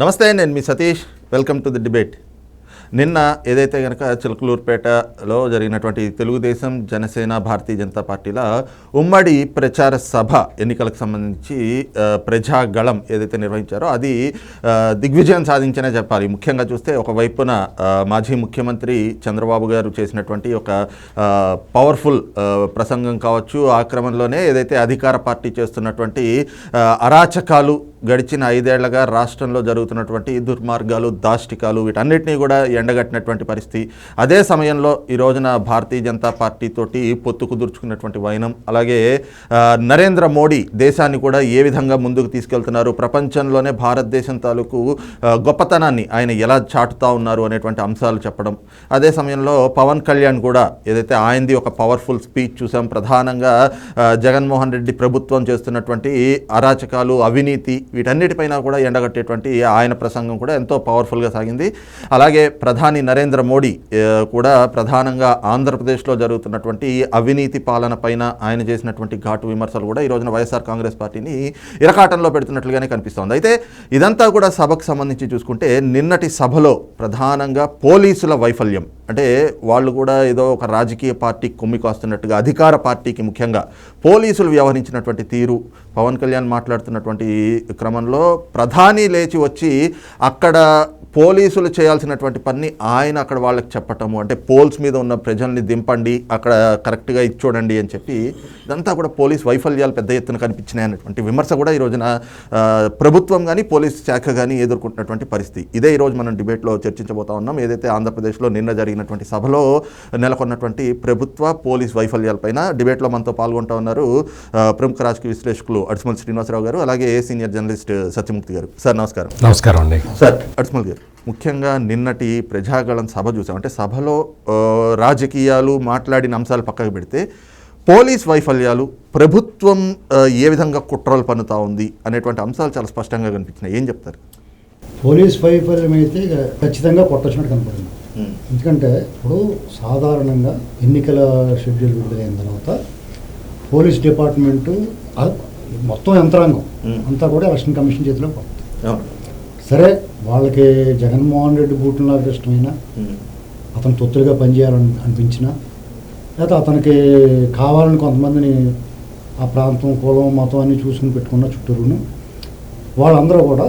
నమస్తే నేను మీ Satish. Welcome to the debate నిన్న ఏదైతే కనుక చిలకలూరుపేటలో జరిగినటువంటి తెలుగుదేశం జనసేన భారతీయ జనతా పార్టీల ఉమ్మడి ప్రచార సభ ఎన్నికలకు సంబంధించి ప్రజాగళం ఏదైతే నిర్వహించారో అది దిగ్విజయం సాధించనే చెప్పాలి. ముఖ్యంగా చూస్తే ఒకవైపున మాజీ ముఖ్యమంత్రి చంద్రబాబు గారు చేసినటువంటి ఒక పవర్ఫుల్ ప్రసంగం కావచ్చు ఆ క్రమంలోనే ఏదైతే అధికార పార్టీ చేస్తున్నటువంటి అరాచకాలు గడిచిన ఐదేళ్ళగా రాష్ట్రంలో జరుగుతున్నటువంటి దుర్మార్గాలు దాష్టికాలు వీటన్నిటినీ కూడా ఎండగట్టినటువంటి పరిస్థితి. అదే సమయంలో ఈ రోజున భారతీయ జనతా పార్టీ తోటి పొత్తు కుదుర్చుకున్నటువంటి వైనం. అలాగే నరేంద్ర మోడీ దేశాన్ని కూడా ఏ విధంగా ముందుకు తీసుకెళ్తున్నారు? ప్రపంచంలోనే భారతదేశం తాలూకు గొప్పతనాన్ని ఆయన ఎలా చాటుతా ఉన్నారు అనేటువంటి అంశాలు చెప్పడం. అదే సమయంలో పవన్ కళ్యాణ్ కూడా ఏదైతే ఆయనది ఒక పవర్ఫుల్ స్పీచ్ చూసాం ప్రధానంగా జగన్మోహన్ రెడ్డి ప్రభుత్వం చేస్తున్నటువంటి అరాచకాలు అవినీతి వీటన్నిటిపైన కూడా ఎండగట్టేటువంటి ఆయన ప్రసంగం కూడా ఎంతో పవర్ఫుల్గా సాగింది. అలాగే ప్రధాని నరేంద్ర మోడీ కూడా ప్రధానంగా ఆంధ్రప్రదేశ్లో జరుగుతున్నటువంటి అవినీతి పాలన పైన ఆయన చేసినటువంటి ఘాటు విమర్శలు కూడా ఈ రోజున వైఎస్ఆర్ కాంగ్రెస్ పార్టీని ఇరకాటంలో పెడుతున్నట్లుగానే కనిపిస్తోంది. అయితే ఇదంతా కూడా సభకు సంబంధించి చూసుకుంటే నిన్నటి సభలో ప్రధానంగా పోలీసుల వైఫల్యం. అంటే వాళ్ళు కూడా ఏదో ఒక రాజకీయ పార్టీ కొమ్మి కాస్తున్నట్టుగా అధికార పార్టీకి ముఖ్యంగా పోలీసులు వ్యవహరించినటువంటి తీరు పవన్ కళ్యాణ్ మాట్లాడుతున్నటువంటి క్రమంలో ప్రధాని లేచి వచ్చి అక్కడ పోలీసులు చేయాల్సినటువంటి పని ఆయన అక్కడ వాళ్ళకి చెప్పటము అంటే పోల్స్ మీద ఉన్న ప్రజల్ని దింపండి అక్కడ కరెక్ట్గా ఇది చూడండి అని చెప్పి ఇదంతా కూడా పోలీస్ వైఫల్యాలు పెద్ద ఎత్తున కనిపించినాయి అన్నటువంటి విమర్శ కూడా ఈ రోజున ప్రభుత్వం కానీ పోలీస్ శాఖ కానీ ఎదుర్కొంటున్నటువంటి పరిస్థితి. ఇదే ఈరోజు మనం డిబేట్లో చర్చించబోతా ఉన్నాం. ఏదైతే ఆంధ్రప్రదేశ్లో నిన్న జరిగినటువంటి సభలో నెలకొన్నటువంటి ప్రభుత్వ పోలీస్ వైఫల్యాలపైన డిబేట్లో మనతో పాల్గొంటా ఉన్నారు ప్రముఖ రాజకీయ విశ్లేషకులు అడిసిమల్ శ్రీనివాసరావు గారు అలాగే సీనియర్ జర్నలిస్ట్ సత్యమూర్తి గారు. సార్ నమస్కారం. నమస్కారం అండి. సార్ అడ్స్మల్ గారు ముఖ్యంగా నిన్నటి ప్రజాగళం సభ చూసాం. అంటే సభలో రాజకీయాలు మాట్లాడిన అంశాలు పక్కకు పెడితే పోలీస్ వైఫల్యాలు ప్రభుత్వం ఏ విధంగా కుట్రలు పన్నుతా ఉంది అనేటువంటి అంశాలు చాలా స్పష్టంగా కనిపించినాయి. ఏం చెప్తారు? పోలీస్ వైఫల్యం అయితే ఖచ్చితంగా కొట్టొచ్చినట్టు కనపడింది. ఎందుకంటే ఇప్పుడు సాధారణంగా ఎన్నికల షెడ్యూల్ విడుదలైన తర్వాత పోలీస్ డిపార్ట్మెంటు ఆ మొత్తం యంత్రాంగం. అంతా కూడా ఎలక్షన్ కమిషన్ చేతిలో పడుతుంది. సరే వాళ్ళకి జగన్మోహన్ రెడ్డి బూట్లు నాకు ఇష్టమైన. అతను తొత్తులుగా పనిచేయాలని అనిపించినా లేకపోతే అతనికి కావాలని కొంతమందిని ఆ ప్రాంతం కులం మతం అన్ని చూసుకుని పెట్టుకున్న చుట్టూరును వాళ్ళందరూ కూడా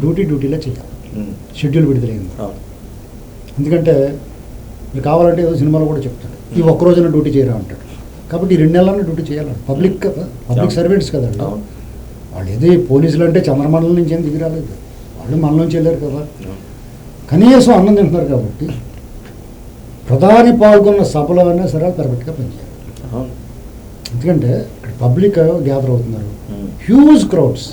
డ్యూటీ డ్యూటీలో చేయాలి. షెడ్యూల్ విడుదలైంది. ఎందుకంటే మీకు కావాలంటే ఏదో సినిమాలో కూడా చెప్తాడు ఈ ఒక్క రోజున డ్యూటీ చేయరా అంటాడు కాబట్టి ఈ రెండు నెలలన్నా డ్యూటీ చేయాలి పబ్లిక్ కదా పబ్లిక్. సర్వెంట్స్ కదా వాళ్ళు. ఏది పోలీసులు అంటే చంద్రమండలం నుంచి ఏం దిగి రాలేదు వాళ్ళు మన నుంచి వెళ్ళారు కదా. కనీసం అన్నం తింటున్నారు కాబట్టి ప్రధాని పాల్గొన్న సభలో అయినా సరే పర్ఫెక్ట్గా పనిచేయాలి. ఎందుకంటే ఇక్కడ పబ్లిక్ గ్యాదర్ అవుతున్నారు. హ్యూజ్ క్రౌడ్స్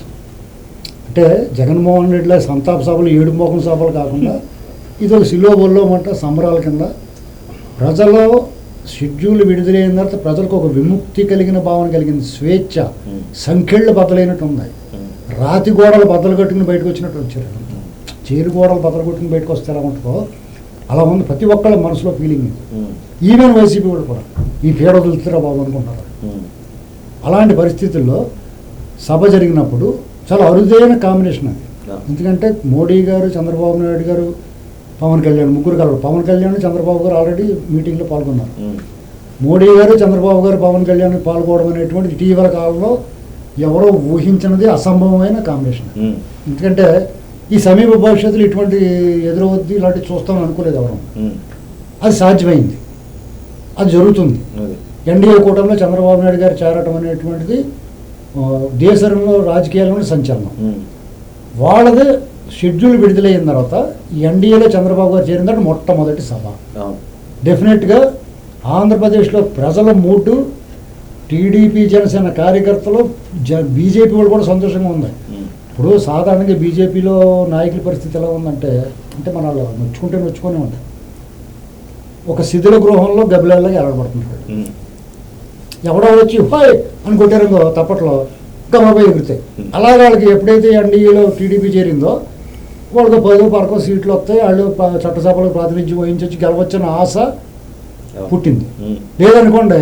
అంటే జగన్మోహన్ రెడ్డిలో సంతాప సభలు ఏడు మోకం సభలు కాకుండా ఇది ఒక సిలో బొల్లో మంట సంబరాల కింద ప్రజలు షెడ్యూల్ విడుదలైన తర్వాత ప్రజలకు ఒక విముక్తి కలిగిన భావన కలిగింది స్వేచ్ఛ. సంఖ్యళ్ళు బద్దలైనట్టు ఉన్నాయి. రాతి గోడలు బద్దలు కట్టుకుని బయటకు వచ్చినట్టు వచ్చారు చీరు గోడలు బద్దలు కొట్టుకుని బయటకు వస్తే ఎలా ఉంటుందో అలా ఉంది ప్రతి ఒక్కళ్ళ మనసులో ఫీలింగ్. ఈవెన్ వైసీపీ వాళ్ళు కూడా ఈ పేడ వదులుతారా బాబు అనుకుంటున్నారు ఉమ్. అలాంటి పరిస్థితుల్లో సభ జరిగినప్పుడు చాలా అరుదైన కాంబినేషన్ అది. ఎందుకంటే మోడీ గారు చంద్రబాబు నాయుడు గారు పవన్ కళ్యాణ్ ముగ్గురు కలరు పవన్ కళ్యాణ్ చంద్రబాబు గారు ఆల్రెడీ మీటింగ్లో పాల్గొన్నారు. మోడీ గారు చంద్రబాబు గారు పవన్ కళ్యాణ్ పాల్గొనడం అనేటువంటి ఇటీవల కాలంలో ఎవరో ఊహించినది అసంభవమైన కాంబినేషన్. ఎందుకంటే ఈ సమీప భవిష్యత్తులో ఇటువంటి ఎదురవద్ది ఇలాంటివి చూస్తామని అనుకోలేదు ఎవరు. అది సాధ్యమైంది అది జరుగుతుంది. ఎన్డీఏ కూటమిలో చంద్రబాబు నాయుడు గారు చేరటం అనేటువంటిది దేశంలో రాజకీయాల్లో సంచలనం. వాళ్ళది షెడ్యూల్ విడుదలైన తర్వాత ఎన్డీఏలో చంద్రబాబు గారు చేరిన తర్వాత మొట్టమొదటి సభ. డెఫినెట్గా ఆంధ్రప్రదేశ్లో ప్రజల మూడు టీడీపీ జనసేన కార్యకర్తలు జ బీజేపీ వాళ్ళు కూడా సంతోషంగా ఉంది. ఇప్పుడు సాధారణంగా బీజేపీలో నాయకుల పరిస్థితి ఎలా ఉందంటే అంటే మన వాళ్ళు నొచ్చుకుంటే నొచ్చుకొని ఉంటాయి ఒక శిథిల గృహంలో గబ్బిలాల్లాగా ఎలబడుతుంటాడు ఉమ్. ఎవడో వచ్చి హాయ్ అని కొట్టారనుకో తప్పట్లో గమపై ఎగురుతాయి. అలాగే వాళ్ళకి ఎప్పుడైతే ఎన్డీఏలో టీడీపీ చేరిందో వాళ్ళకి పదో పరకో సీట్లు వస్తాయి. వాళ్ళు ప- చట్టసభలో ప్రాతినిధ్యం వహించవచ్చు గెలవచ్చన్న ఆశ పుట్టింది. లేదనుకోండి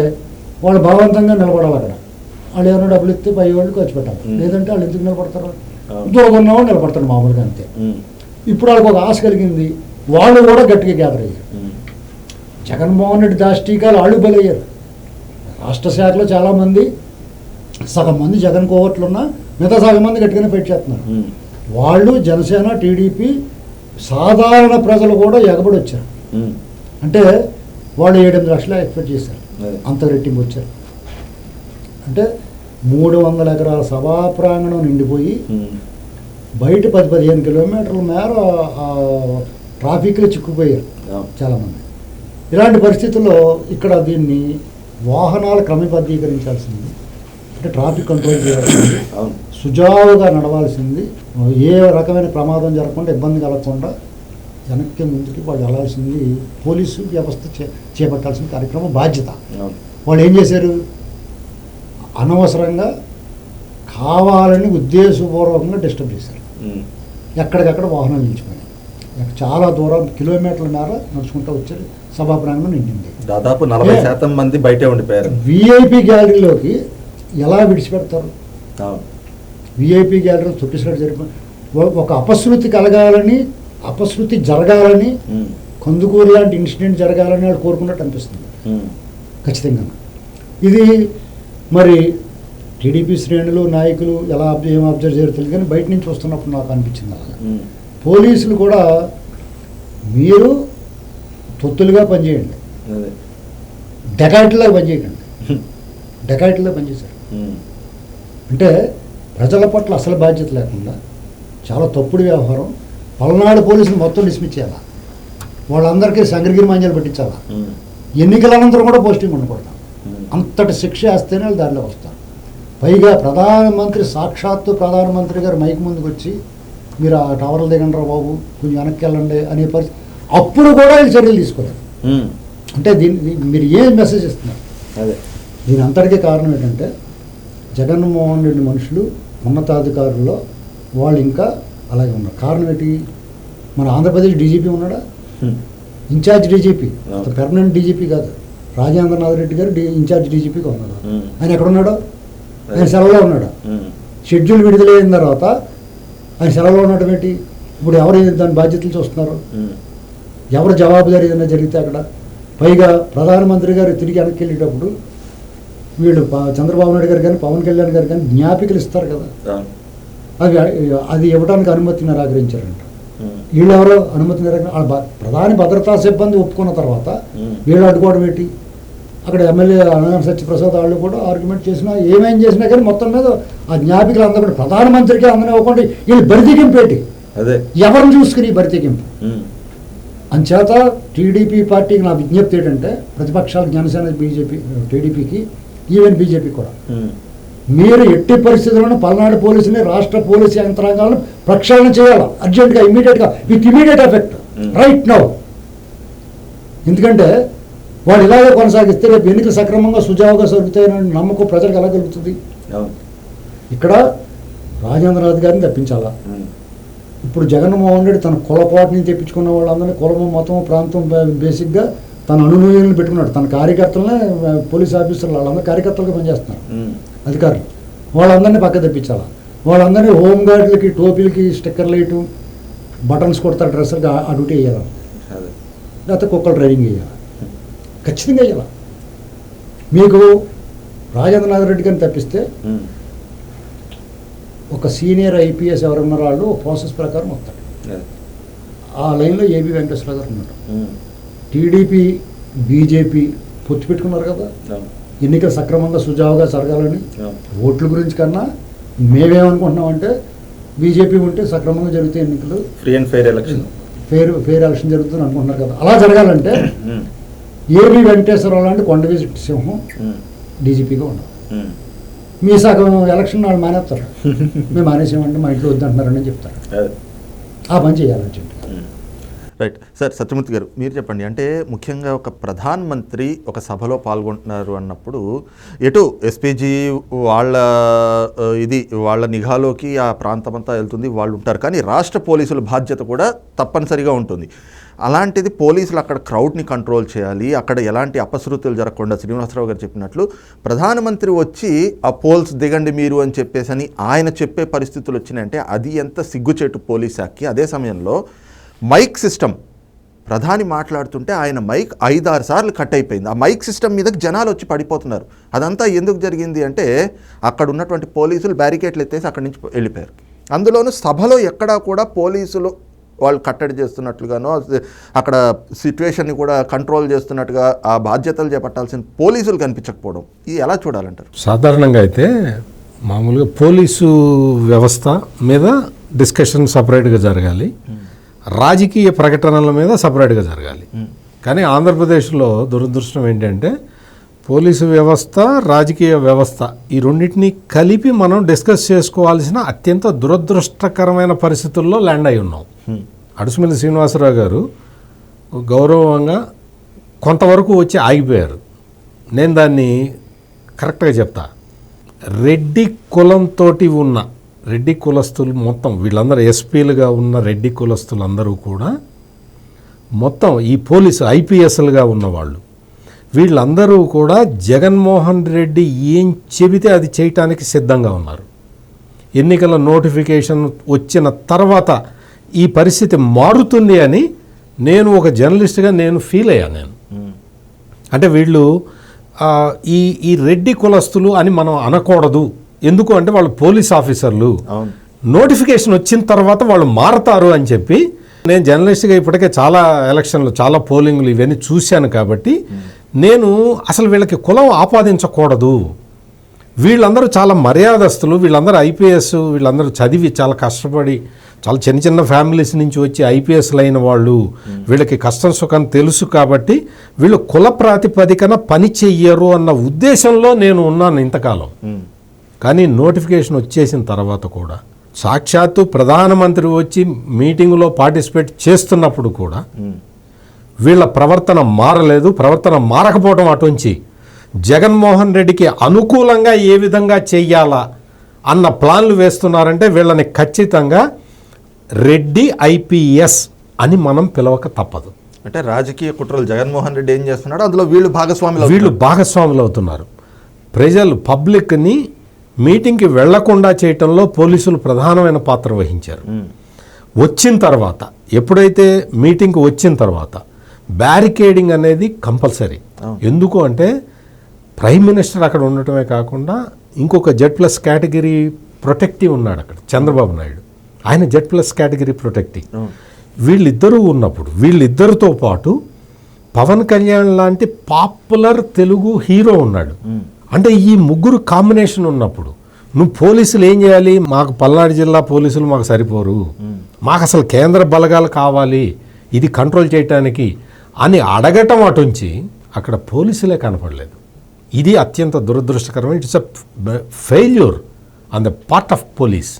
వాళ్ళు బలవంతంగా నిలబడాలి అక్కడ. వాళ్ళు ఏమైనా డబ్బులు ఇస్తే పై వాళ్ళు ఖర్చు పెట్టాలి. లేదంటే వాళ్ళు ఎందుకు నిలబడతారు? అవును. దూరం ఉన్నవాడు నిలబడతాడు మామూలుగా అంతే. ఇప్పుడు వాళ్ళకి ఒక ఆశ కలిగింది. వాళ్ళు కూడా గట్టిగా గ్యాదర్ అయ్యారు. జగన్మోహన్ రెడ్డి దాష్టీకాలు వాళ్ళు బలయ్యారు. రాష్ట్ర శాఖలో చాలామంది సగం మంది జగన్ కోవట్లు ఉన్నా మిగతా సగం మంది గట్టిగానే ఫైట్ చేస్తున్నారు. వాళ్ళు జనసేన టీడీపీ సాధారణ ప్రజలు కూడా ఎగబడి వచ్చారు అంటే వాళ్ళు ఏడెనిమిది లక్షలు ఎక్స్పెక్ట్ చేశారు. అంత రెట్టింపు వచ్చారు. అంటే మూడు వందల ఎకరాల సభా ప్రాంగణం నిండిపోయి బయట పది పదిహేను కిలోమీటర్ల మేర ట్రాఫిక్లో చిక్కుపోయారు. చాలామంది. ఇలాంటి పరిస్థితుల్లో ఇక్కడ దీన్ని వాహనాలు క్రమబద్ధీకరించాల్సింది. అంటే ట్రాఫిక్ కంట్రోల్ చేయాల్సింది. సుజావుగా నడవాల్సింది. ఏ రకమైన ప్రమాదం జరగకుండా ఇబ్బంది కలగకుండా వెనక్కి ముందుకి వాళ్ళు వెళ్ళాల్సింది పోలీసు వ్యవస్థ చే చేపట్టాల్సిన కార్యక్రమం బాధ్యత. వాళ్ళు ఏం చేశారు? అనవసరంగా కావాలని ఉద్దేశపూర్వకంగా డిస్టర్బ్ చేశారు. ఎక్కడికక్కడ వాహనాలు నిలిచిపోయినాయి ఎక్క- చాలా దూరం కిలోమీటర్ల మేర నడుచుకుంటూ వచ్చారు. సభా ప్రాంగణం నిండింది. దాదాపు నలభై? శాతం మంది బయటే ఉండిపోయారు. విఐపి గ్యాలరీలోకి ఎలా విడిచిపెడతారు? విఐపి గ్యాలరీలో తొక్కిసినట్టు జరిపి ఒక అపశృతి కలగాలని అపశృతి జరగాలని కందుకూరు లాంటి ఇన్సిడెంట్ జరగాలని వాళ్ళు కోరుకున్నట్టు అనిపిస్తుంది. ఖచ్చితంగా. ఇది మరి టీడీపీ శ్రేణులు నాయకులు ఎలా ఏం అబ్జర్వ్ చేయరు తెలియదు కానీ బయట నుంచి వస్తున్నప్పుడు నాకు అనిపించింది అలాగా. పోలీసులు కూడా మీరు తొత్తులుగా పనిచేయండి. అదే. డెకాయిట్లా పనిచేయకండి డెకాయిట్లా పనిచేశారు. అంటే ప్రజల పట్ల అసలు బాధ్యత లేకుండా చాలా తప్పుడు వ్యవహారం. పల్నాడు పోలీసులు మొత్తం డిస్మిస్ చేయాలా వాళ్ళందరికీ సంగ్రగిరి మాంజాలు పెట్టించాలా? ఎన్నికల అనంతరం కూడా పోస్టింగ్ ఉండకూడదు? అంతటి శిక్ష వేస్తేనే వాళ్ళు దారిలో వస్తారు. పైగా ప్రధానమంత్రి సాక్షాత్తు ప్రధానమంత్రి గారు మైక్ ముందుకు వచ్చి మీరు ఆ టవర్లు దిగండి రా బాబు కొంచెం వెనక్కి వెళ్ళండి అనే పరిస్థితి. అప్పుడు కూడా వీళ్ళు చర్యలు తీసుకోలేదు. అంటే దీన్ని మీరు ఏం మెసేజ్ ఇస్తున్నారు? అదే. దీని అంతటికీ కారణం ఏంటంటే జగన్మోహన్ రెడ్డి మనుషులు ఉన్నతాధికారుల్లో వాళ్ళు ఇంకా అలాగే ఉన్నారు. కారణం ఏంటి? మన ఆంధ్రప్రదేశ్ డీజీపీ ఉన్నాడా? In-charge DGP. అవును. పెర్మనెంట్ డీజీపీ కాదు. రాజేంద్రనాథ్ రెడ్డి గారు డి ఇన్ఛార్జ్ డీజీపీగా ఉన్నాడు. ఆయన ఎక్కడున్నాడు? ఆయన సెలవులో ఉన్నాడు. షెడ్యూల్ విడుదలైన తర్వాత ఆయన సెలవులో ఉండటం ఏంటి? ఇప్పుడు ఎవరు దాని బాధ్యతలు చూస్తున్నారు? ఎవరు జవాబుదారీ ఏదైనా జరిగితే అక్కడ? పైగా ప్రధానమంత్రి గారు తిరిగి వెనక్కి వెళ్ళేటప్పుడు వీళ్ళు చంద్రబాబు నాయుడు గారు కానీ పవన్ కళ్యాణ్ గారు కానీ జ్ఞాపికలు ఇస్తారు కదా. అవును. అది అది ఇవ్వడానికి అనుమతి నిరాకరించారంట. వీళ్ళు ఎవరో అనుమతి నిరాకరి ఆ బ- ప్రధాని భద్రతా సిబ్బంది ఒప్పుకున్న తర్వాత వీళ్ళు అడ్డుకోవడం ఏంటి? అక్కడ ఎమ్మెల్యే అనగానే సత్యప్రసాద్ వాళ్ళు కూడా ఆర్గ్యుమెంట్ చేసినా ఏమేం చేసినా కానీ మొత్తం మీద ఆ జ్ఞాపికలు అందకుండా ప్రధానమంత్రికి అందనివ్వకుండా వీళ్ళు బరితెగింపు ఏంటి? అదే. ఎవరిని చూసుకుని బరితెగింపు? అంచేత టీడీపీ పార్టీకి నా విజ్ఞప్తి ఏంటంటే ప్రతిపక్షాలు జనసేన బీజేపీ టీడీపీకి ఈవెన్ బీజేపీ కూడా. మీరు ఎట్టి పరిస్థితుల్లోనూ పల్నాడు పోలీసుని రాష్ట్ర పోలీసు యంత్రాంగాలను ప్రక్షాళన చేయాలి? అర్జెంటుగా ఇమీడియట్గా with immediate effect. Right now ఎందుకంటే వాళ్ళు ఇలాగే కొనసాగిస్తే రేపు ఎన్నికలు సక్రమంగా సుజావుగా జరుగుతాయని నమ్మకం ప్రజలకు ఎలా కలుగుతుంది. ఇక్కడ రాజేంద్రనాథ్ గారిని తప్పించాలా? ఇప్పుడు జగన్మోహన్ రెడ్డి తన కులపాటిని తెప్పించుకున్న వాళ్ళందరినీ కులము మతం ప్రాంతం బేసిక్గా తన అనునయులను పెట్టుకున్నాడు. తన కార్యకర్తలనే పోలీస్ ఆఫీసర్లు వాళ్ళందరూ కార్యకర్తలుగా పనిచేస్తున్నారు. అధికారులు. వాళ్ళందరినీ పక్క తెప్పించాలా? వాళ్ళందరినీ హోమ్ గార్డులకి టోపీలకి స్టిక్కర్లు వేయటం బటన్స్ కొడతారు డ్రెస్సర్గా ఆ డ్యూటీ వేయాలి? లేకపోతే కుక్కలు ట్రైనింగ్ వేయాలి? ఖచ్చితంగా వేయాలి? మీకు రాజేంద్రనాథ్ రెడ్డి గారిని తప్పిస్తే ఒక సీనియర్ ఐపీఎస్ ఎవరున్నారో వాళ్ళు ప్రాసెస్ ప్రకారం వస్తారు. అదే. ఆ లైన్లో ఏబీ వెంకటేశ్వర గారు ఉన్నారు. ఉమ్, టీడీపీ బీజేపీ పొత్తు పెట్టుకున్నారు కదా. ఎన్నికలు సక్రమంగా సుజావుగా జరగాలని. ఓట్ల గురించి కన్నా మేమేమనుకుంటున్నామంటే బీజేపీ ఉంటే సక్రమంగా జరుగుతాయి ఎన్నికలు. Free and fair election fair fair election జరుగుతుంది అనుకుంటున్నారు కదా. అలా జరగాలంటే ఉమ్, ఏబీ వెంకటేశ్వరరావు లాంటి కొండవీసి సింహం ఉమ్, డీజీపీగా ఉన్నారు ఉమ్, మీ సగం ఎలక్షన్ వాళ్ళు మానేస్తారు. మేము మానేసామంటే మా ఇంట్లో వద్దంటున్నారని చెప్తారు. ఆ పని చేయాలని చెప్పి. రైట్ సార్ సత్యమూర్తి గారు మీరు చెప్పండి. అంటే ముఖ్యంగా ఒక ప్రధాన మంత్రి ఒక సభలో పాల్గొంటున్నారు అన్నప్పుడు ఎటు ఎస్పీజీ వాళ్ళ ఇది వాళ్ళ నిఘాలోకి ఆ ప్రాంతం అంతా వెళ్తుంది వాళ్ళు ఉంటారు. కానీ రాష్ట్ర పోలీసుల బాధ్యత కూడా తప్పనిసరిగా ఉంటుంది. అలాంటిది పోలీసులు అక్కడ క్రౌడ్ని కంట్రోల్ చేయాలి. అక్కడ ఎలాంటి అపశృతులు జరగకుండా శ్రీనివాసరావు గారు చెప్పినట్లు ప్రధానమంత్రి వచ్చి ఆ పోల్స్ దిగండి మీరు అని చెప్పేసి అని ఆయన చెప్పే పరిస్థితులు వచ్చినాయంటే అది ఎంత సిగ్గుచేటు పోలీస్ శాఖకి అదే సమయంలో మైక్ సిస్టమ్. ప్రధాని మాట్లాడుతుంటే ఆయన మైక్ ఐదారు సార్లు కట్ అయిపోయింది. ఆ మైక్ సిస్టమ్ మీదకి జనాలు వచ్చి పడిపోతున్నారు. అదంతా ఎందుకు జరిగింది అంటే అక్కడ ఉన్నటువంటి పోలీసులు బ్యారికేట్లు ఎత్తేసి అక్కడి నుంచి వెళ్ళిపోయారు. అందులోనూ సభలో ఎక్కడా కూడా పోలీసులు వాళ్ళు కట్టడి చేస్తున్నట్లుగానో అక్కడ సిచ్యువేషన్ని కూడా కంట్రోల్ చేస్తున్నట్టుగా ఆ బాధ్యతలు చేపట్టాల్సిన పోలీసులు కనిపించకపోవడం. ఇది ఎలా చూడాలంటారు? సాధారణంగా అయితే మామూలుగా పోలీసు వ్యవస్థ మీద డిస్కషన్ సపరేట్గా జరగాలి. రాజకీయ ప్రకటనల మీద సపరేట్గా జరగాలి. కానీ ఆంధ్రప్రదేశ్లో దురదృష్టం ఏంటంటే పోలీసు వ్యవస్థ రాజకీయ వ్యవస్థ ఈ రెండింటినీ కలిపి మనం డిస్కస్ చేసుకోవాల్సిన అత్యంత దురదృష్టకరమైన పరిస్థితుల్లో ల్యాండ్ అయి ఉన్నాం. అడుసుమిల్లి శ్రీనివాసరావు గారు గౌరవంగా కొంతవరకు వచ్చి ఆగిపోయారు. నేను దాన్ని కరెక్ట్గా చెప్తా. రెడ్డి కులంతో ఉన్న రెడ్డి కులస్తులు మొత్తం వీళ్ళందరూ ఎస్పీలుగా ఉన్న రెడ్డి కులస్తులందరూ కూడా మొత్తం ఈ పోలీసు ఐపీఎస్లుగా ఉన్నవాళ్ళు. వీళ్ళందరూ కూడా జగన్మోహన్ రెడ్డి ఏం చెబితే అది చేయటానికి సిద్ధంగా ఉన్నారు. ఎన్నికల నోటిఫికేషన్ వచ్చిన తర్వాత ఈ పరిస్థితి మారుతుంది అని నేను ఒక జర్నలిస్ట్గా నేను ఫీల్ అయ్యాను నేను. అంటే వీళ్ళు ఈ ఈ రెడ్డి కులస్తులు అని మనం అనకూడదు. ఎందుకు అంటే వాళ్ళు పోలీస్ ఆఫీసర్లు. నోటిఫికేషన్ వచ్చిన తర్వాత వాళ్ళు మారతారు అని చెప్పి నేను జర్నలిస్ట్గా ఇప్పటికే చాలా ఎలక్షన్లు చాలా పోలింగ్లు ఇవన్నీ చూశాను కాబట్టి నేను అసలు వీళ్ళకి కులం ఆపాదించకూడదు. వీళ్ళందరూ చాలా మర్యాదస్తులు వీళ్ళందరూ ఐపీఎస్ వీళ్ళందరూ చదివి చాలా కష్టపడి చాలా చిన్న చిన్న ఫ్యామిలీస్ నుంచి వచ్చి ఐపీఎస్లు అయిన వాళ్ళు. వీళ్ళకి కష్టం సుఖం తెలుసు కాబట్టి వీళ్ళు కుల ప్రాతిపదికన పని చెయ్యరు అన్న ఉద్దేశంలో నేను ఉన్నాను ఇంతకాలం. కానీ నోటిఫికేషన్ వచ్చేసిన తర్వాత కూడా సాక్షాత్తు ప్రధానమంత్రి వచ్చి మీటింగులో పార్టిసిపేట్ చేస్తున్నప్పుడు కూడా. వీళ్ళ ప్రవర్తన మారలేదు. ప్రవర్తన మారకపోవడం అటుంచి జగన్మోహన్ రెడ్డికి అనుకూలంగా ఏ విధంగా చెయ్యాలా అన్న ప్లాన్లు వేస్తున్నారంటే వీళ్ళని ఖచ్చితంగా రెడ్డి ఐపీఎస్ అని మనం పిలవక తప్పదు. అంటే రాజకీయ కుట్రలు జగన్మోహన్ రెడ్డి ఏం చేస్తున్నాడో అందులో వీళ్ళు భాగస్వాములు వీళ్ళు భాగస్వాములు అవుతున్నారు. ప్రజలు పబ్లిక్ని మీటింగ్కి వెళ్ళకుండా చేయటంలో పోలీసులు ప్రధానమైన పాత్ర వహించారు. వచ్చిన తర్వాత ఎప్పుడైతే మీటింగ్కి వచ్చిన తర్వాత బ్యారికేడింగ్ అనేది కంపల్సరీ. ఎందుకు అంటే ప్రైమ్ మినిస్టర్ అక్కడ ఉండటమే కాకుండా ఇంకొక జెడ్ ప్లస్ కేటగిరీ ప్రొటెక్టివ్ ఉన్నాడు అక్కడ చంద్రబాబు నాయుడు. ఆయన జెడ్ ప్లస్ కేటగిరీ ప్రొటెక్టివ్. వీళ్ళిద్దరూ ఉన్నప్పుడు వీళ్ళిద్దరితో పాటు పవన్ కళ్యాణ్ లాంటి పాపులర్ తెలుగు హీరో ఉన్నాడు. అంటే ఈ ముగ్గురు కాంబినేషన్ ఉన్నప్పుడు నువ్వు పోలీసులు ఏం చేయాలి? మాకు పల్నాడు జిల్లా పోలీసులు మాకు సరిపోరు. మాకు అసలు కేంద్ర బలగాలు కావాలి. ఇది కంట్రోల్ చేయటానికి అని అడగటం అటుంచి అక్కడ పోలీసులే కనపడలేదు. ఇది అత్యంత దురదృష్టకరమైన it's a failure on the part of police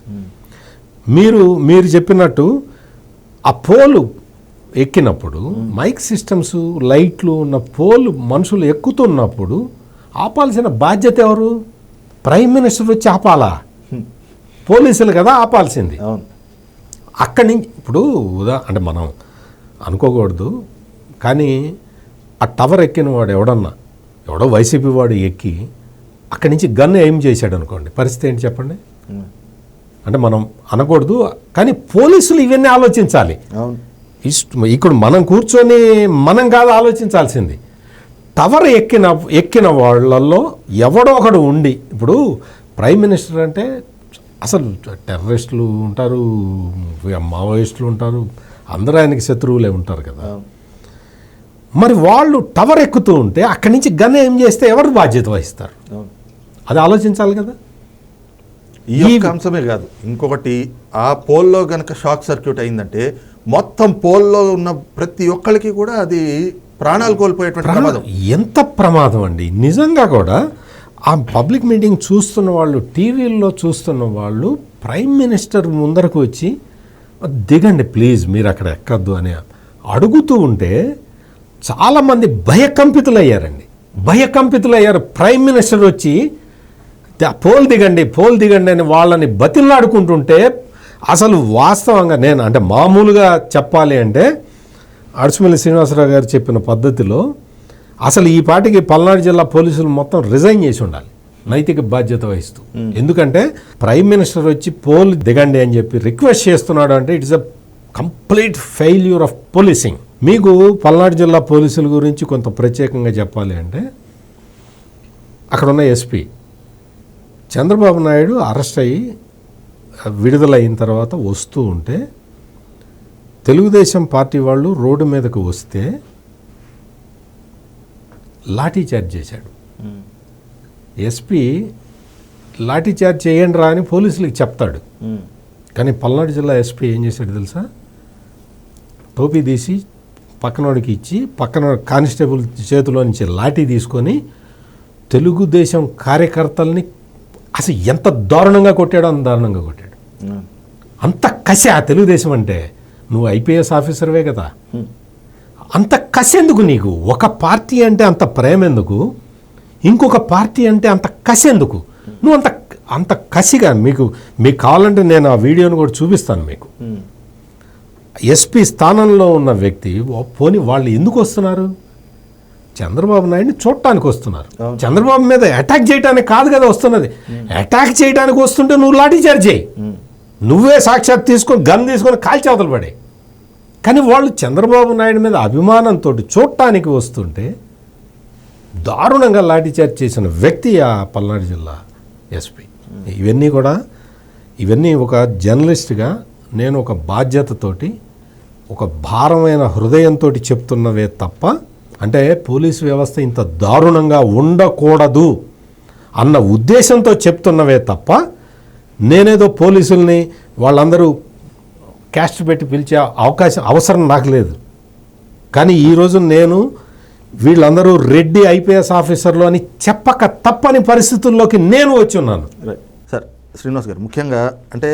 మీరు మీరు చెప్పినట్టు ఆ పోలు ఎక్కినప్పుడు మైక్ సిస్టమ్స్ లైట్లు ఉన్న పోలు మనుషులు ఎక్కుతున్నప్పుడు ఆపాల్సిన బాధ్యత ఎవరు? ప్రైమ్ మినిస్టర్ వచ్చి ఆపాలా? పోలీసులు కదా ఆపాల్సింది. అవును. అక్కడి నుంచి ఇప్పుడు ఉదా అంటే మనం అనుకోకూడదు. కానీ ఆ టవర్ ఎక్కిన వాడు ఎవడన్నా ఎవడో వైసీపీ వాడు ఎక్కి అక్కడి నుంచి గన్ ఏం చేశాడు అనుకోండి. పరిస్థితి ఏంటి చెప్పండి. అంటే మనం అనకూడదు. కానీ పోలీసులు ఇవన్నీ ఆలోచించాలి. ఇక్కడ మనం కూర్చొని మనం కాదు ఆలోచించాల్సింది. టవర్ ఎక్కిన ఎక్కిన వాళ్ళల్లో ఎవడో ఒకడు ఉండి ఇప్పుడు ప్రైమ్ మినిస్టర్ అంటే అసలు టెర్రరిస్టులు ఉంటారు మావోయిస్టులు ఉంటారు అందరూ ఆయనకి శత్రువులే ఉంటారు కదా. మరి వాళ్ళు టవర్ ఎక్కుతూ ఉంటే అక్కడి నుంచి గన్ ఏం చేస్తే ఎవరు బాధ్యత వహిస్తారు? అది ఆలోచించాలి కదా. ఈ అంశమే కాదు ఇంకొకటి ఆ పోల్లో గనక షాక్ సర్క్యూట్ అయిందంటే మొత్తం పోల్లో ఉన్న ప్రతి ఒక్కరికి కూడా అది ప్రాణాలు కోల్పోయేటువంటి ప్రమాదం. ఎంత ప్రమాదం అండి. నిజంగా కూడా ఆ పబ్లిక్ మీటింగ్ చూస్తున్న వాళ్ళు టీవీల్లో చూస్తున్న వాళ్ళు ప్రైమ్ మినిస్టర్ ముందరకు వచ్చి దిగండి ప్లీజ్ మీరు అక్కడ ఎక్కద్దు అని అడుగుతూ ఉంటే చాలామంది భయకంపితులయ్యారండి. భయకంపితులయ్యారు. ప్రైమ్ మినిస్టర్ వచ్చి "ద- పోల్ దిగండి పోల్ దిగండి అని వాళ్ళని బతిలాడుకుంటుంటే అసలు వాస్తవంగా నేను అంటే మామూలుగా చెప్పాలి అంటే అడుసుమల్లి శ్రీనివాసరావు గారు చెప్పిన పద్ధతిలో అసలు ఈ పాటికి పల్నాడు జిల్లా పోలీసులు మొత్తం రిజైన్ చేసి ఉండాలి నైతిక బాధ్యత వహిస్తూ. ఎందుకంటే ప్రైమ్ మినిస్టర్ వచ్చి పోల్ దిగండి అని చెప్పి రిక్వెస్ట్ చేస్తున్నాడు అంటే it's a complete failure of policing. మీకు పల్నాడు జిల్లా పోలీసుల గురించి కొంత ప్రత్యేకంగా చెప్పాలి అంటే అక్కడ ఉన్న ఎస్పీ చంద్రబాబు నాయుడు అరెస్ట్ అయ్యి విడుదలైన తర్వాత వస్తూ ఉంటే తెలుగుదేశం పార్టీ వాళ్ళు రోడ్డు మీదకు వస్తే లాఠీ చార్జ్ చేశాడు. ఎస్పీ లాఠీ చార్జ్ చేయండి రా అని పోలీసులకు చెప్తాడు. కానీ పల్నాడు జిల్లా ఎస్పీ ఏం చేశాడు తెలుసా? టోపీ తీసి పక్కనోడికి ఇచ్చి పక్కన కానిస్టేబుల్ చేతిలో నుంచి లాఠీ తీసుకొని తెలుగుదేశం కార్యకర్తల్ని అసలు ఎంత దారుణంగా కొట్టాడో అంత దారుణంగా కొట్టాడు. అంత కసి ఆ తెలుగుదేశం అంటే నువ్వు ఐపీఎస్ ఆఫీసర్వే కదా. అంత కసి ఎందుకు నీకు? ఒక పార్టీ అంటే అంత ప్రేమ ఎందుకు ఇంకొక పార్టీ అంటే అంత కసి ఎందుకు నువ్వు అంత అంత కసిగా మీకు మీకు కావాలంటే నేను ఆ వీడియోని కూడా చూపిస్తాను మీకు. ఎస్పీ స్థానంలో ఉన్న వ్యక్తి పోనీ వాళ్ళు ఎందుకు వస్తున్నారు? చంద్రబాబు నాయుడిని చూడటానికి వస్తున్నారు. చంద్రబాబు మీద అటాక్ చేయడానికి కాదు కదా వస్తున్నది. అటాక్ చేయడానికి వస్తుంటే నువ్వు లాఠీ చార్జ్ చేయి. నువ్వే సాక్షాత్ తీసుకొని గన్ తీసుకొని కాల్చేవతలు పడే కానీ వాళ్ళు చంద్రబాబు నాయుడు మీద అభిమానంతో చూడటానికి వస్తుంటే దారుణంగా లాఠీచార్జ్ చేసిన వ్యక్తి ఆ పల్నాడు జిల్లా ఎస్పీ. ఇవన్నీ కూడా ఇవన్నీ ఒక జర్నలిస్ట్గా నేను ఒక బాధ్యతతోటి ఒక భారమైన హృదయంతో చెప్తున్నవే తప్ప అంటే పోలీసు వ్యవస్థ ఇంత దారుణంగా ఉండకూడదు అన్న ఉద్దేశంతో చెప్తున్నవే తప్ప నేనేదో పోలీసుల్ని వాళ్ళందరూ క్యాస్ట్ పెట్టి పిలిచే అవకాశం అవసరం నాకు లేదు. కానీ ఈరోజు నేను వీళ్ళందరూ రెడ్డి ఐపీఎస్ ఆఫీసర్లు అని చెప్పక తప్పని పరిస్థితుల్లోకి నేను వచ్చి ఉన్నాను. సార్ శ్రీనివాస్ గారు ముఖ్యంగా అంటే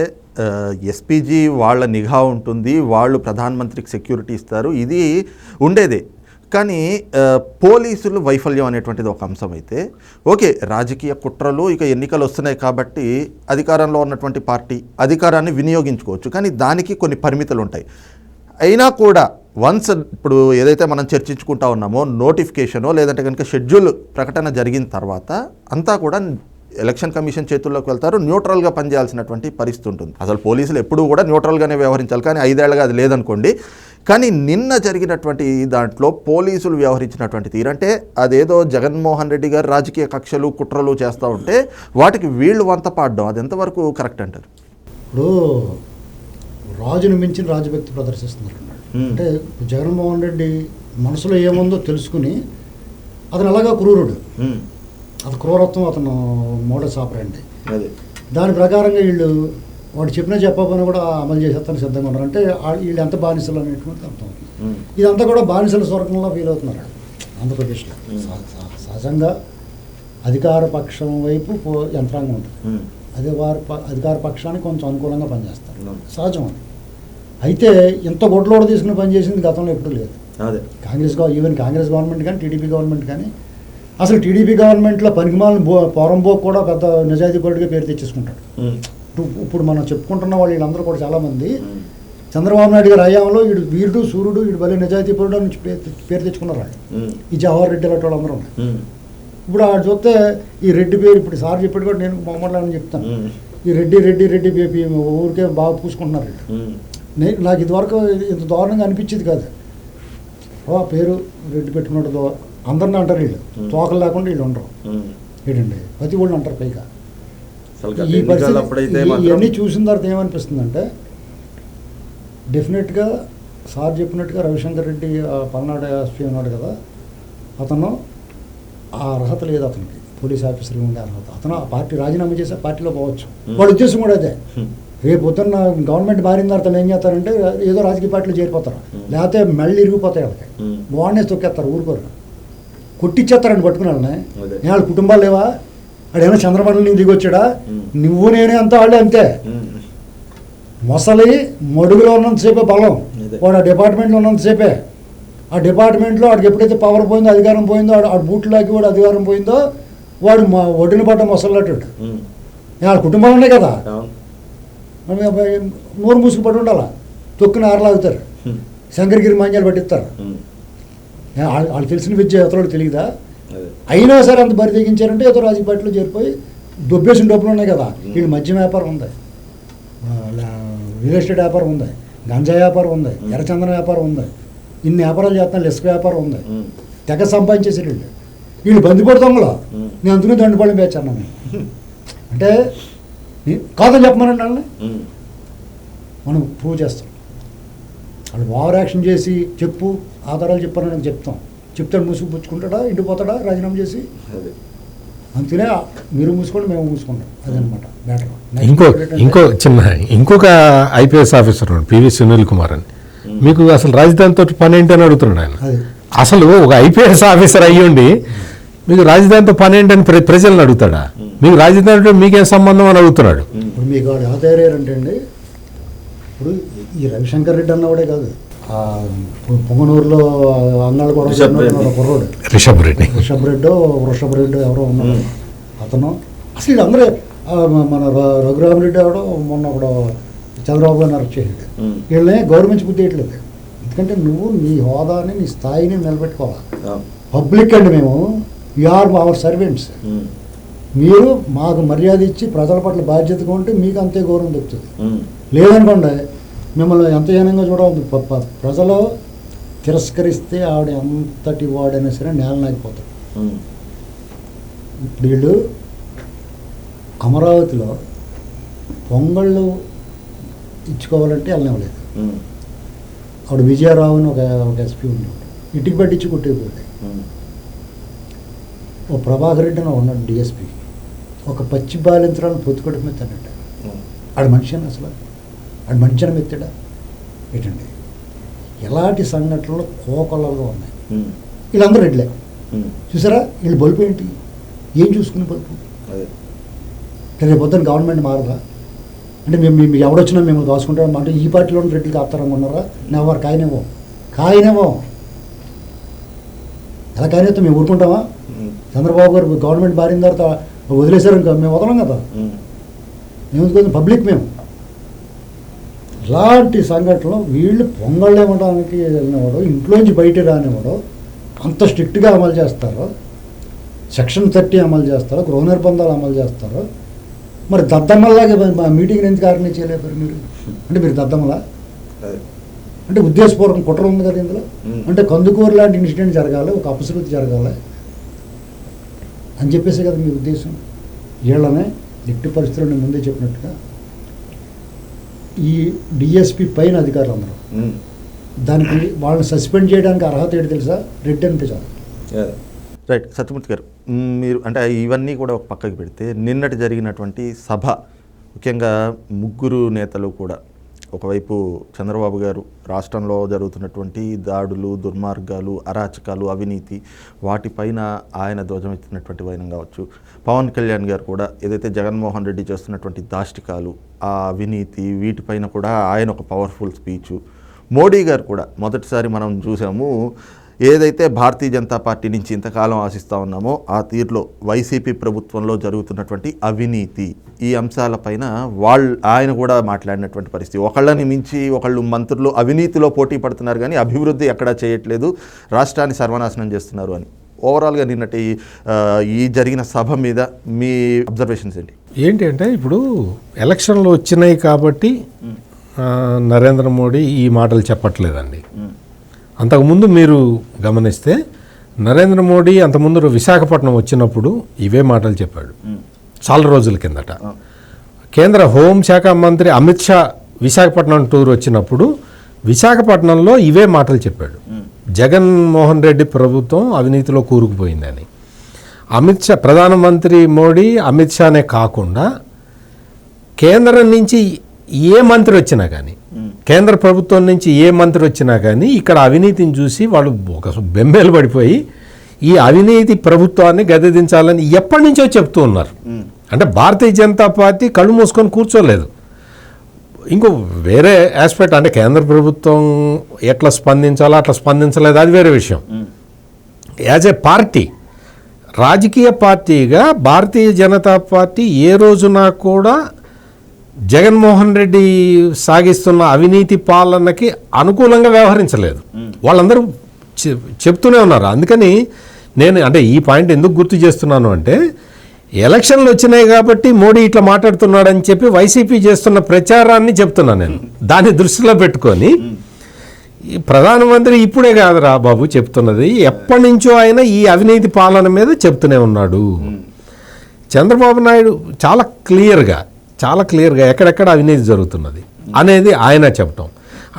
ఎస్పీజీ వాళ్ళ నిఘా ఉంటుంది వాళ్ళు ప్రధానమంత్రికి సెక్యూరిటీ ఇస్తారు. ఇది ఉండేదే. కానీ పోలీసులు వైఫల్యం అనేటువంటిది ఒక అంశం అయితే ఓకే రాజకీయ కుట్రలు ఇక ఎన్నికలు వస్తున్నాయి కాబట్టి అధికారంలో ఉన్నటువంటి పార్టీ అధికారాన్ని వినియోగించుకోవచ్చు. కానీ దానికి కొన్ని పరిమితులు ఉంటాయి. అయినా కూడా వన్స్ ఇప్పుడు ఏదైతే మనం చర్చించుకుంటా ఉన్నామో నోటిఫికేషనో లేదంటే కనుక షెడ్యూల్ ప్రకటన జరిగిన తర్వాత అంతా కూడా ఎలక్షన్ కమిషన్ చేతుల్లోకి వెళ్తారు. న్యూట్రల్గా పనిచేయాల్సినటువంటి పరిస్థితి ఉంటుంది. అసలు పోలీసులు ఎప్పుడూ కూడా న్యూట్రల్గానే వ్యవహరించాలి. కానీ ఐదేళ్ళుగా అది లేదనుకోండి కానీ నిన్న జరిగినటువంటి దాంట్లో పోలీసులు వ్యవహరించినటువంటి తీరంటే అదేదో జగన్మోహన్ రెడ్డి గారు రాజకీయ కక్షలు కుట్రలు చేస్తూ ఉంటే వాటికి వీళ్ళు వంత పాడడం. అది ఎంతవరకు కరెక్ట్ అంటారు? ఇప్పుడు రాజును మించిన రాజభక్తి ప్రదర్శిస్తున్నారు. అంటే జగన్మోహన్ రెడ్డి మనసులో ఏముందో తెలుసుకుని అతను ఎలాగా క్రూరుడు. అది క్రూరత్వం అతను మోడస్ ఆపరండి అదే. దాని ప్రకారంగా వీళ్ళు వాడు చెప్పినా చెప్పకపోయినా కూడా అమలు చేసేస్తాను సిద్ధంగా ఉన్నారు. అంటే వీళ్ళు ఎంత బానిసలు అనేటువంటి అర్థం ఇదంతా కూడా బానిసల స్వర్గంలో ఫీల్ అవుతున్నారు ఆంధ్రప్రదేశ్లో. సహ- సహ- సహజంగా అధికార పక్షం వైపు యంత్రాంగం ఉంటుంది. అదే వారి ప- అధికార పక్షానికి కొంచెం అనుకూలంగా పనిచేస్తారు. సహజం అది. అయితే ఇంత గొడ్లోడ తీసుకుని పనిచేసింది గతంలో ఎప్పుడూ లేదు. అదే. కాంగ్రెస్ ఈవెన్ కాంగ్రెస్ గవర్నమెంట్ కానీ టీడీపీ గవర్నమెంట్ కానీ అసలు టీడీపీ గవర్నమెంట్లో పనికిమాలిన బో పోరంబోక్ కూడా పెద్ద నిజాయితీ పరుడిగా పేరు తెచ్చేసుకుంటాడు. ఇప్పుడు ఇప్పుడు మనం చెప్పుకుంటున్న వాళ్ళు వీళ్ళందరూ కూడా చాలామంది. చంద్రబాబు నాయుడు గారి హయాంలో వీడు వీరుడు సూర్యుడు వీడు భలే నిజాయితీ పరుడు అని పేరు తెచ్చుకున్నారు వాళ్ళు ఈ జవహర్ రెడ్డి లాంటి వాళ్ళందరూ ఉన్నారు ఇప్పుడు ఆడు చూస్తే ఈ రెడ్డి పేరు ఇప్పుడు సార్ చెప్పాడు కూడా నేను మొహమ్మద్ అని చెప్తాను ఈ రెడ్డి రెడ్డి రెడ్డి బేబీ ఊరికే బాగా పూసుకుంటున్నారు వీళ్ళు. నే- నాకు ఇదివరకు ఇది ఇంత దారుణంగా అనిపించేది కాదు. ఆ పేరు రెడ్డి పెట్టుకున్నాడు అందరిని అంటారు వీళ్ళు. తోకలు లేకుండా వీళ్ళు ఉండరు. ఏంటండి ప్రతి వాళ్ళు అంటారు పైగా. ఈ పరిస్థితి ఇవన్నీ చూసిన తర్వాత ఏమనిపిస్తుందంటే డెఫినెట్గా సార్ చెప్పినట్టుగా రవిశంకర్ రెడ్డి పల్నాడు ఎస్పీ ఉన్నాడు కదా అతను ఆ అర్హత లేదు అతనికి. పోలీస్ ఆఫీసర్గా ఉండే అర్హత. అతను ఆ పార్టీ రాజీనామా చేసి పార్టీలో పోవచ్చు. Hmm. వాడి ఉద్దేశం కూడా అదే. Hmm. రేపు పొద్దున్న గవర్నమెంట్ మారిన తర్వాత ఏం చేస్తారంటే ఏదో రాజకీయ పార్టీలో చేరిపోతారు. Hmm. లేకపోతే మళ్ళీ ఇరిగిపోతాయి వాళ్ళకి. బాగుండేసి తొక్కేస్తారు ఊరుకోరు. కొట్టిచ్చేస్తారండి పట్టుకుని వాళ్ళని. వాళ్ళ కుటుంబాలు లేవా? ఆడేమో చంద్రబాబు నుంచి దిగొచ్చాడా. నువ్వు నేనే అంతా వాళ్ళే అంతే. మొసలి మడుగులో ఉన్నంతసేపే బలం. వాడు ఆ డిపార్ట్మెంట్లో ఉన్నంతసేపే ఆ డిపార్ట్మెంట్లో వాడికి ఎప్పుడైతే పవర్ పోయిందో అధికారం పోయిందో ఆ బూట్లోకి వాడు అధికారం పోయిందో వాడు మా ఒడ్డున పడ్డ మొసలట్టు. వాళ్ళ కుటుంబాలు ఉన్నాయి కదా నోరు మూసుకు పడి ఉండాలా? తొక్కున ఆరలాగుతారు. శంకరగిరి మాంజాలు పట్టిస్తారు. వాళ్ళ తెలిసిన విద్య ఇతరులకు తెలియదా అయినా సరే అంత బరి తెగించారంటే ఏదో రాజకీయ పార్టీలో చేరిపోయి దొబ్బేసిన డబ్బులు ఉన్నాయి కదా. వీళ్ళు మద్యం వ్యాపారం ఉంది. రియల్ ఎస్టేట్ వ్యాపారం ఉంది. గంజా వ్యాపారం ఉంది. ఎర్రచందన వ్యాపారం ఉంది. ఇన్ని వ్యాపారాలు చేస్తున్నారు ఇసుక వ్యాపారం ఉంది. తెగ సంపాదించేసారు వీళ్ళు. వీళ్ళు బందిపోటు దొంగలు. నేను అందుకే దండుపాళెం పేర్చాను నేను అంటే కాదని చెప్పమనండి వాళ్ళని. మనం ప్రూవ్ చేస్తాం. వాళ్ళు ఓవర్ యాక్షన్ చేసి చెప్పు ఆధారాలు చెప్పారని చెప్తాం. చెప్తాడు మూసుకు పుచ్చుకుంటాడా ఇంటికి పోతాడా రాజీనామా చేసి? అందుకనే మీరు మూసుకోండి మేము మూసుకుంటాం. అదనమాట బెటర్ ఇంకో ఇంకో చిన్న ఇంకొక IPS officer PV Sunil Kumar అని. మీకు అసలు రాజధానితో పని ఏంటి అని అడుగుతున్నాడు ఆయన. అసలు ఒక ఐపీఎస్ ఆఫీసర్ అయ్యుండి మీకు రాజధానితో పని ఏంటని ప్ర ప్రజలను అడుగుతాడా? మీకు రాజధానితో మీకేం సంబంధం అని అడుగుతున్నాడు? ఇప్పుడు మీకు ఎలా తయారయ్యారంటే అండి ఇప్పుడు ఈ రవిశంకర్ రెడ్డి అన్నవాడే కాదు. పొంగనూరులో అన్నాళ్ళు కూడా రిషబ్ రెడ్డి. కుర్రోడు రిషబ్ రెడ్డి రిషబ్ రెడ్డో వృషభ రెడ్డి ఎవరో ఉన్నారు. అతను అసలు వీళ్ళందరూ మన ర- రఘురామరెడ్డి ఎవడో మొన్న ఒకడు చంద్రబాబు గారిని అరెస్ట్. వీళ్ళని గవర్నమెంట్ బుద్ధి వేయట్లేదు ఎందుకంటే నువ్వు నీ హోదాని నీ స్థాయిని నిలబెట్టుకోవాలి. పబ్లిక్ అండి మేము ఆర్ అవర్ సర్వెంట్స్. మీరు మాకు మర్యాద ఇచ్చి ప్రజల పట్ల బాధ్యతగా ఉంటే మీకు అంతే గౌరవం దొరుకుతుంది. లేదనుకోండి మిమ్మల్ని ఎంత హీనంగా ప- ప్రజలు తిరస్కరిస్తే ఆవిడ ఎంతటి వాడైనా సరే నేల నాగిపోతాడు ఉమ్. ఇప్పుడు వీళ్ళు అమరావతిలో పొంగళ్ళు ఇచ్చుకోవాలంటే వెళ్ళనివ్వలేదు. ఆవిడ విజయరావు అని ఒక ఒక ఎస్పీ ఉండేవాడు ఇంటికి పట్టించి కొట్టేపోయింది ఉమ్. ఓ ప్రభాకర్ రెడ్డి అని ఉన్నాడు డిఎస్పీ ఒక పచ్చి బాలింతరాలను మెత్తాడట ఉమ్. ఆడు మనిషి అని అసలు మనిషి అని మెత్తాడా. ఏంటండి? ఎలాంటి సంఘటనలు కోకొల్లలుగా ఉన్నాయి. వీళ్ళందరూ రెడ్లే. చూసారా? వీళ్ళు బలుపు ఏంటి? ఏం చూసుకునే అంటే రేపు పొద్దున్న గవర్నమెంట్ మారదా? అంటే మేము మేము ఎవడొచ్చినా మిమ్మల్ని దోసుకుంటాం అంటే ఈ పార్టీలో ఉన్న రెడ్డికి ఆపుతారనుకున్నారా నెవరు కాయనేవో కాయనేవో ఎలా కాయనేస్తే మేము ఊరుకుంటామా. చంద్రబాబు గారు గవర్నమెంట్ మారిన తర్వాత వదిలేశారు ఇంకా. మేము వదలం కదా. మేము. పబ్లిక్ మేము. ఇలాంటి సంఘటనలు వీళ్ళు పొంగళ్ళు ఇవ్వడానికి వెళ్ళినవాడు ఇంట్లోంచి బయట రానివాడు అంత స్ట్రిక్ట్గా అమలు చేస్తారు సెక్షన్ థర్టీ అమలు చేస్తారు గృహ నిర్బంధాలు అమలు చేస్తారు మరి దద్దమ్మలాగా మా మీటింగ్ ఎందుకు ఆర్గనైజ్ చేయలేరు మీరు? అంటే మీరు దద్దమ్మలా? అంటే ఉద్దేశపూర్వకం కుట్ర ఉంది కదా ఇందులో. అంటే కందుకూరు లాంటి ఇన్సిడెంట్ జరగాలి ఒక అపశృతి జరగాలి అని చెప్పేసి కదా మీ ఉద్దేశం. వీళ్ళనే ఎట్టి పరిస్థితుల్లో ముందే చెప్పినట్టుగా ఈ డిఎస్పి పైన అధికారులు అందరూ. దానికి వాళ్ళని సస్పెండ్ చేయడానికి అర్హత ఏంటి తెలుసా? రెడ్ అంటే చాలు. రైట్ సత్యమూర్తి గారు మీరు అంటే ఇవన్నీ కూడా ఒక పక్కకి పెడితే నిన్నటి జరిగినటువంటి సభ ముఖ్యంగా ముగ్గురు నేతలు కూడా ఒకవైపు చంద్రబాబు గారు రాష్ట్రంలో జరుగుతున్నటువంటి దాడులు దుర్మార్గాలు అరాచకాలు అవినీతి వాటిపైన ఆయన ధ్వజమెత్తినటువంటి వైనం కావచ్చు. పవన్ కళ్యాణ్ గారు కూడా ఏదైతే జగన్మోహన్ రెడ్డి చేస్తున్నటువంటి దాష్టికాలు ఆ అవినీతి వీటిపైన కూడా ఆయన ఒక పవర్ఫుల్ స్పీచు మోడీ గారు కూడా మొదటిసారి మనం చూసాము ఏదైతే భారతీయ జనతా పార్టీ నుంచి ఇంతకాలం ఆశిస్తూ ఉన్నామో ఆ తీరులో వైసీపీ ప్రభుత్వంలో జరుగుతున్నటువంటి అవినీతి ఈ అంశాలపైన వాళ్ళు ఆయన కూడా మాట్లాడినటువంటి పరిస్థితి. ఒకళ్ళని మించి ఒకళ్ళు మంత్రులు అవినీతిలో పోటీ పడుతున్నారు కానీ అభివృద్ధి ఎక్కడా చేయట్లేదు. రాష్ట్రాన్ని సర్వనాశనం చేస్తున్నారు అని. ఓవరాల్గా నిన్నటి ఈ జరిగిన సభ మీద మీ అబ్జర్వేషన్స్ ఏంటి? ఏంటి అంటే ఇప్పుడు ఎలక్షన్లు వచ్చినాయి కాబట్టి నరేంద్ర మోడీ ఈ మాటలు చెప్పట్లేదండి. అంతకుముందు మీరు గమనిస్తే నరేంద్ర మోడీ అంతకుముందు విశాఖపట్నం వచ్చినప్పుడు ఇవే మాటలు చెప్పాడు. చాలా రోజుల కిందట. కేంద్ర హోంశాఖ మంత్రి అమిత్ షా విశాఖపట్నం టూర్ వచ్చినప్పుడు విశాఖపట్నంలో ఇవే మాటలు చెప్పాడు. జగన్మోహన్ రెడ్డి ప్రభుత్వం అవినీతిలో కూరుకుపోయిందని. అమిత్ షా ప్రధానమంత్రి మోడీ అమిత్ షానే కాకుండా కేంద్రం నుంచి ఏ మంత్రి వచ్చినా కానీ కేంద్ర ప్రభుత్వం నుంచి ఏ మంత్రి వచ్చినా కానీ ఇక్కడ అవినీతిని చూసి వాళ్ళు ఒక బెంబేలు పడిపోయి ఈ అవినీతి ప్రభుత్వాన్ని గద్దెదించాలని ఎప్పటి నుంచో చెప్తూ ఉన్నారు. అంటే భారతీయ జనతా పార్టీ కళ్ళు మూసుకొని కూర్చోలేదు. ఇంకో వేరే ఆస్పెక్ట్ అంటే కేంద్ర ప్రభుత్వం ఎట్లా స్పందించాలో అట్లా స్పందించలేదు. అది వేరే విషయం. యాజ్ ఏ పార్టీ రాజకీయ పార్టీగా భారతీయ జనతా పార్టీ ఏ రోజున కూడా జగన్మోహన్ రెడ్డి సాగిస్తున్న అవినీతి పాలనకి అనుకూలంగా వ్యవహరించలేదు. వాళ్ళందరూ చె- చెప్తూనే ఉన్నారు. అందుకని నేను అంటే ఈ పాయింట్ ఎందుకు గుర్తు చేస్తున్నాను అంటే ఎలక్షన్లు వచ్చినాయి కాబట్టి మోడీ ఇట్లా మాట్లాడుతున్నాడని చెప్పి వైసీపీ చేస్తున్న ప్రచారాన్ని చెప్తున్నాను నేను. దాన్ని దృష్టిలో పెట్టుకొని ప్రధానమంత్రి ఇప్పుడే కాదురా బాబు చెప్తున్నది ఎప్పటి నుంచో ఆయన ఈ అవినీతి పాలన మీద చెప్తూనే ఉన్నాడు. చంద్రబాబు నాయుడు చాలా క్లియర్గా చాలా క్లియర్గా ఎక్కడెక్కడ అవినీతి జరుగుతున్నది అనేది ఆయన చెప్పటం.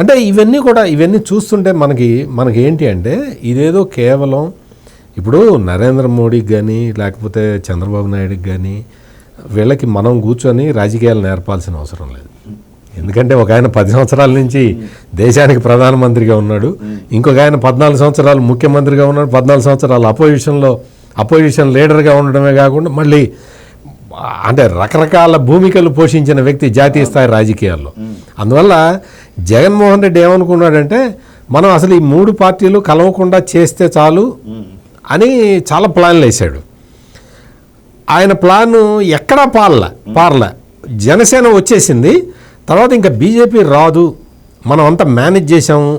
అంటే ఇవన్నీ కూడా ఇవన్నీ చూస్తుంటే మనకి మనకి ఏంటి అంటే ఇదేదో కేవలం ఇప్పుడు నరేంద్ర మోడీకి కానీ లేకపోతే చంద్రబాబు నాయుడుకి కానీ వీళ్ళకి మనం కూర్చొని రాజకీయాలు నేర్పాల్సిన అవసరం లేదు. ఎందుకంటే ఒక ఆయన పది సంవత్సరాల నుంచి దేశానికి ప్రధానమంత్రిగా ఉన్నాడు. ఇంకొక ఆయన పద్నాలుగు సంవత్సరాలు ముఖ్యమంత్రిగా ఉన్నాడు. పద్నాలుగు సంవత్సరాలు అపోజిషన్లో అపోజిషన్ లీడర్గా ఉండడమే కాకుండా మళ్ళీ అంటే రకరకాల భూమికలు పోషించిన వ్యక్తి జాతీయ స్థాయి రాజకీయాల్లో. అందువల్ల జగన్మోహన్ రెడ్డి ఏమనుకున్నాడంటే మనం అసలు ఈ మూడు పార్టీలు కలవకుండా చేస్తే చాలు అని చాలా ప్లాన్లు వేశాడు. ఆయన ప్లాను ఎక్కడా పారల పార్ల. జనసేన వచ్చేసింది తర్వాత ఇంకా బీజేపీ రాదు మనం అంతా మేనేజ్ చేసాము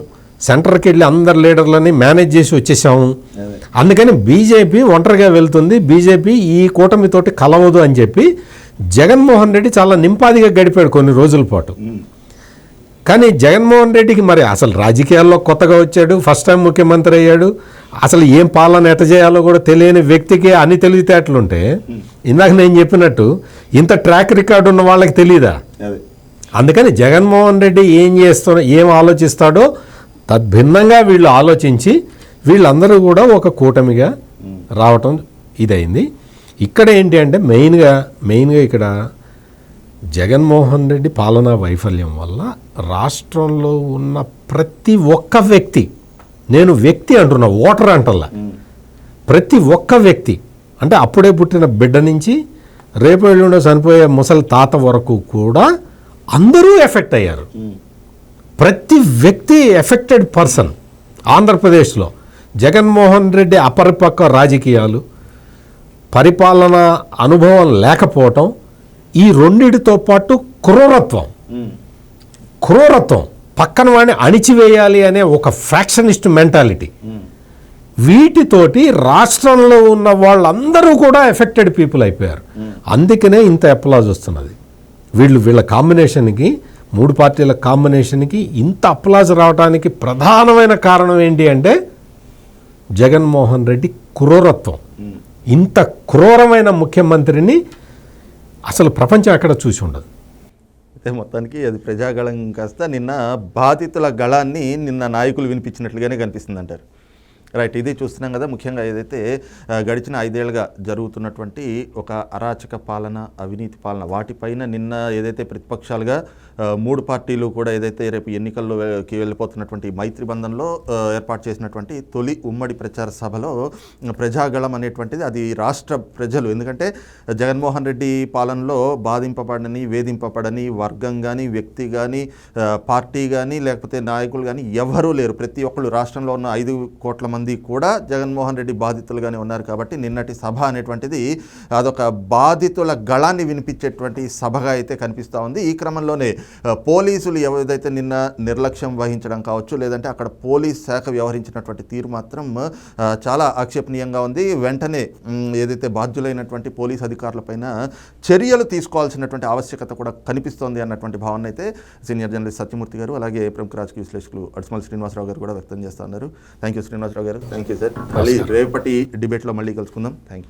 సెంటర్కి వెళ్ళి అందరు లీడర్లని మేనేజ్ చేసి వచ్చేసాము. అందుకని బీజేపీ ఒంటరిగా వెళ్తుంది. బీజేపీ ఈ కూటమితోటి కలవదు అని చెప్పి జగన్మోహన్ రెడ్డి చాలా నింపాదిగా గడిపాడు కొన్ని రోజుల పాటు. కానీ జగన్మోహన్ రెడ్డికి మరి అసలు రాజకీయాల్లో కొత్తగా వచ్చాడు ఫస్ట్ టైం ముఖ్యమంత్రి అయ్యాడు. అసలు ఏం పాలన ఎట చేయాలో కూడా తెలియని వ్యక్తికి అన్ని తెలివితేటలు ఉంటే ఇందాక నేను చెప్పినట్టు ఇంత ట్రాక్ రికార్డు ఉన్న వాళ్ళకి తెలియదా అదే. అందుకని జగన్మోహన్ రెడ్డి ఏం చేస్తున్నా ఏం ఆలోచిస్తాడో తద్భిన్నంగా వీళ్ళు ఆలోచించి వీళ్ళందరూ కూడా ఒక కూటమిగా రావటం ఇదైంది. ఇక్కడ ఏంటి అంటే మెయిన్గా మెయిన్గా ఇక్కడ జగన్మోహన్ రెడ్డి పాలనా వైఫల్యం వల్ల రాష్ట్రంలో ఉన్న ప్రతి ఒక్క వ్యక్తి నేను వ్యక్తి అంటున్నా ఓటర్ అంటల్లా. ప్రతి ఒక్క వ్యక్తి అంటే అప్పుడే పుట్టిన బిడ్డ నుంచి రేపు ఎల్లుండో చనిపోయే ముసలి తాత వరకు కూడా అందరూ ఎఫెక్ట్ అయ్యారు. ప్రతి వ్యక్తి ఎఫెక్టెడ్ పర్సన్ ఆంధ్రప్రదేశ్లో. జగన్మోహన్ రెడ్డి అపరిపక్వ రాజకీయాలు పరిపాలన అనుభవం లేకపోవటం ఈ రెండిటితో పాటు క్రూరత్వం. క్రూరత్వం. పక్కన వాడిని అణిచివేయాలి అనే ఒక ఫ్యాక్షనిస్ట్ మెంటాలిటీ. వీటితోటి రాష్ట్రంలో ఉన్న వాళ్ళందరూ కూడా ఎఫెక్టెడ్ పీపుల్ అయిపోయారు. అందుకనే ఇంత అప్లాజ్ వస్తున్నది. వీళ్ళు వీళ్ళ కాంబినేషన్కి మూడు పార్టీల కాంబినేషన్కి ఇంత అప్లాజ్ రావడానికి ప్రధానమైన కారణం ఏంటి అంటే జగన్మోహన్ రెడ్డి క్రూరత్వం. ఇంత క్రూరమైన ముఖ్యమంత్రిని అసలు ప్రపంచం ఎక్కడ చూసి ఉండదు. అయితే మొత్తానికి అది ప్రజాగళం కాస్త నిన్న బాధితుల గళాన్ని నిన్న నాయకులు వినిపించినట్లుగానే కనిపిస్తుంది అంటారు రైట్ ఇది చూస్తున్నాం కదా ముఖ్యంగా ఏదైతే గడిచిన ఐదేళ్ళుగా జరుగుతున్నటువంటి ఒక అరాచక పాలన అవినీతి పాలన వాటిపైన నిన్న ఏదైతే ప్రతిపక్షాలుగా మూడు పార్టీలు కూడా ఏదైతే రేపు ఎన్నికల్లోకి వెళ్ళిపోతున్నటువంటి మైత్రి బంధంలో ఏర్పాటు చేసినటువంటి తొలి ఉమ్మడి ప్రచార సభలో ప్రజాగళం అనేటువంటిది అది రాష్ట్ర ప్రజలు. ఎందుకంటే జగన్మోహన్ రెడ్డి పాలనలో బాధింపబడని వేధింపబడని వర్గం కానీ వ్యక్తి కానీ పార్టీ కానీ లేకపోతే నాయకులు కానీ ఎవరూ లేరు. ప్రతి ఒక్కళ్ళు రాష్ట్రంలో ఉన్న ఐదు కోట్ల మంది కూడా జగన్మోహన్ రెడ్డి బాధితులుగానే ఉన్నారు కాబట్టి నిన్నటి సభ అనేటువంటిది అదొక బాధితుల గళాన్ని వినిపించేటువంటి సభగా అయితే కనిపిస్తూ ఉంది. ఈ క్రమంలోనే పోలీసులు ఏదైతే నిన్న నిర్లక్ష్యం వహించడం కావచ్చు లేదంటే అక్కడ పోలీస్ శాఖ వ్యవహరించినటువంటి తీరు మాత్రం చాలా ఆక్షేపణీయంగా ఉంది. వెంటనే ఏదైతే బాధ్యులైనటువంటి పోలీస్ అధికారులపైన చర్యలు తీసుకోవాల్సినటువంటి ఆవశ్యకత కూడా కనిపిస్తోంది అన్నటువంటి భావన అయితే సీనియర్ జర్నలిస్ట్ సత్యమూర్తి గారు అలాగే ప్రముఖ రాజకీయ విశ్లేషకులు అడ్స్మల్ శ్రీనివాసరావు గారు కూడా వ్యక్తం చేస్తున్నారు థ్యాంక్ యూ శ్రీనివాసరావు గారు. థ్యాంక్ యూ సార్ మళ్ళీ రేపటి డిబేట్లో మళ్ళీ కలుసుకుందాం. Thank you